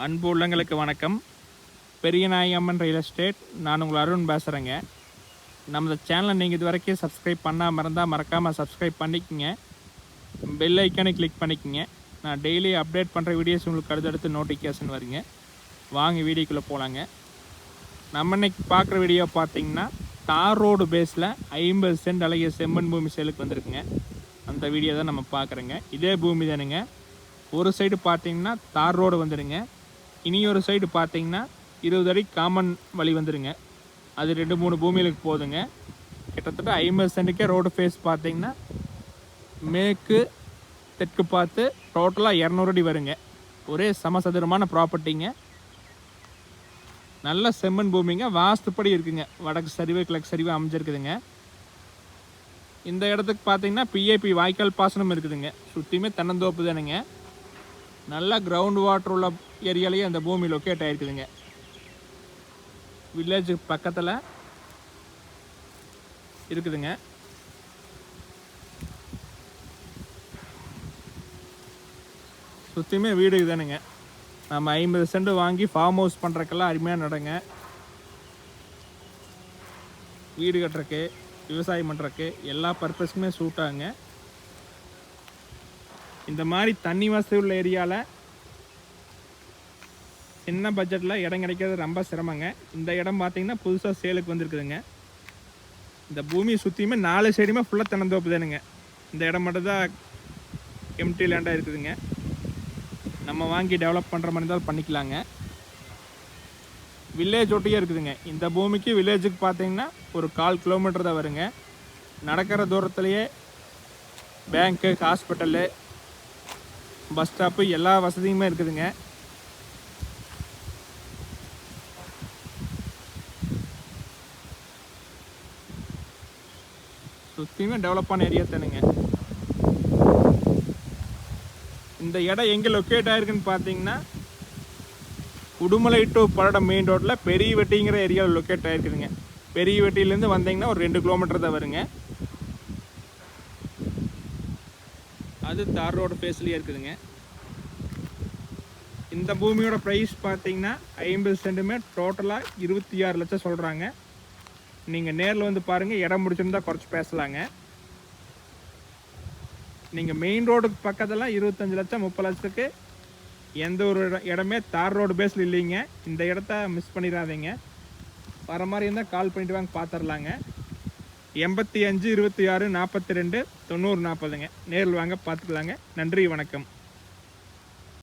அன்பு உள்ளங்களுக்கு வணக்கம். பெரியநாயம்மன் ரியல் எஸ்டேட் நான் உங்கள் அருண் பேசுகிறேங்க நமது சேனலை நீங்கள் இது வரைக்கும் சப்ஸ்கிரைப் பண்ணாமல் இருந்தால் மறக்காமல் சப்ஸ்கிரைப் பண்ணிக்கோங்க. பெல் ஐக்கானை கிளிக் பண்ணிக்கோங்க. நான் டெய்லி அப்டேட் பண்ணுற வீடியோஸ் உங்களுக்கு அடுத்தடுத்து நோட்டிஃபிகேஷன் வருங்க. வாங்க வீடியோக்குள்ளே போகலாங்க நம்ம இன்னைக்கு பார்க்குற வீடியோ பார்த்தீங்கன்னா தார் ரோடு பேஸில் ஐம்பது சென்ட் அழகிய செம்மண் பூமி சேலுக்கு வந்திருக்குங்க. அந்த வீடியோ தான் நம்ம பார்க்குறோங்க. இதே பூமி தானுங்க. ஒரு சைடு பார்த்தீங்கன்னா தார் ரோடு வந்துடுங்க. இனி ஒரு சைடு பார்த்தீங்கன்னா இருபது அடி காமன் வழி வந்துடுங்க அது ரெண்டு மூணு பூமிகளுக்கு போதுங்க. கிட்டத்தட்ட ஐம்பது சென்ட்டுக்கே ரோடு ஃபேஸ் பார்த்தீங்கன்னா மேற்கு தெற்கு பார்த்து டோட்டலாக இரநூறு அடி வருங்க. ஒரே சமசதுரமான ப்ராப்பர்ட்டிங்க நல்ல செம்மண் பூமிங்க. வாஸ்துப்படி இருக்குங்க. வடக்கு சரிவு கிழக்கு சரிவு அமைஞ்சிருக்குதுங்க. இந்த இடத்துக்கு பார்த்தீங்கன்னா பிஏபி வாய்க்கால் பாசனம் இருக்குதுங்க. சுற்றியுமே தென்னந்தோப்பு தானுங்க. நல்லா கிரவுண்ட் வாட்டர் உள்ள ஏரியாலேயே அந்த பூமி லொக்கேட் ஆகிருக்குதுங்க வில்லேஜ் பக்கத்தில் இருக்குதுங்க. சுற்றியுமே வீடு தானுங்க நம்ம ஐம்பது சென்ட் வாங்கி ஃபார்ம் ஹவுஸ் பண்ணுறக்கெல்லாம் அருமையாக நடங்க. வீடு கட்டுறக்கு விவசாயம் பண்ணுறக்கு எல்லா பர்பஸ்க்குமே சூட்டாங்க இந்த மாதிரி தண்ணி வசதி உள்ள ஏரியாவில் சின்ன பட்ஜெட்டில் இடம் கிடைக்கிறது ரொம்ப சிரமங்க. இந்த இடம் பார்த்தீங்கன்னா புதுசாக சேலுக்கு வந்திருக்குதுங்க. இந்த பூமியை சுற்றியுமே நாலு சைடுமே ஃபுல்லாக தினந்தோப்பு தானுங்க. இந்த இடம் மட்டும்தான் எம்டி லேண்டாக இருக்குதுங்க. நம்ம வாங்கி டெவலப் பண்ணுற மாதிரி இருந்தாலும் பண்ணிக்கலாங்க. வில்லேஜ் ஒட்டியே இருக்குதுங்க. இந்த பூமிக்கு வில்லேஜுக்கு பார்த்தீங்கன்னா ஒரு கால் கிலோமீட்டர் தான் வருங்க. நடக்கிற தூரத்துலேயே பேங்க்கு ஹாஸ்பிட்டலு பஸ் ஸ்டாப்பு எல்லா வசதியுமே இருக்குதுங்க. சுற்றியுமே டெவலப்பான ஏரியா தானுங்க. இந்த இடம் எங்கே லொக்கேட் ஆயிருக்குன்னு பார்த்தீங்கன்னா உடுமலை டு பல்லடம் மெயின் ரோட்டில் பெரிய வெட்டிங்கிற ஏரியாவில் லொக்கேட் ஆயிருக்குதுங்க. பெரிய வெட்டியிலேருந்து வந்தீங்கன்னா ஒரு ரெண்டு கிலோமீட்டர் தான் வருங்க. அது தார் ரோடு ஃபேஸ்லேயே இருக்குதுங்க. இந்த பூமியோட ப்ரைஸ் பார்த்தீங்கன்னா ஐம்பது சென்ட்டுமே டோட்டலாக இருபத்தி ஆறு லட்சம் சொல்கிறாங்க நீங்கள் நேரில் வந்து பாருங்கள் இடம் முடிச்சிருந்தா குறைச்சி பேசலாங்க. நீங்கள் மெயின் ரோடுக்கு பக்கத்துலாம் இருபத்தஞ்சு லட்சம் முப்பது லட்சத்துக்கு எந்த ஒரு இடமே தார் ரோடு பேஸில் இல்லைங்க. இந்த இடத்த மிஸ் பண்ணிடாதீங்க. வர மாதிரி இருந்தால் கால் பண்ணிட்டு வாங்க பார்த்துடலாங்க எண்பத்தி அஞ்சு இருபத்தி ஆறு நாற்பத்தி ரெண்டு தொண்ணூறு நாற்பதுங்க நேரில் வாங்க பார்த்துக்கலாங்க நன்றி வணக்கம்.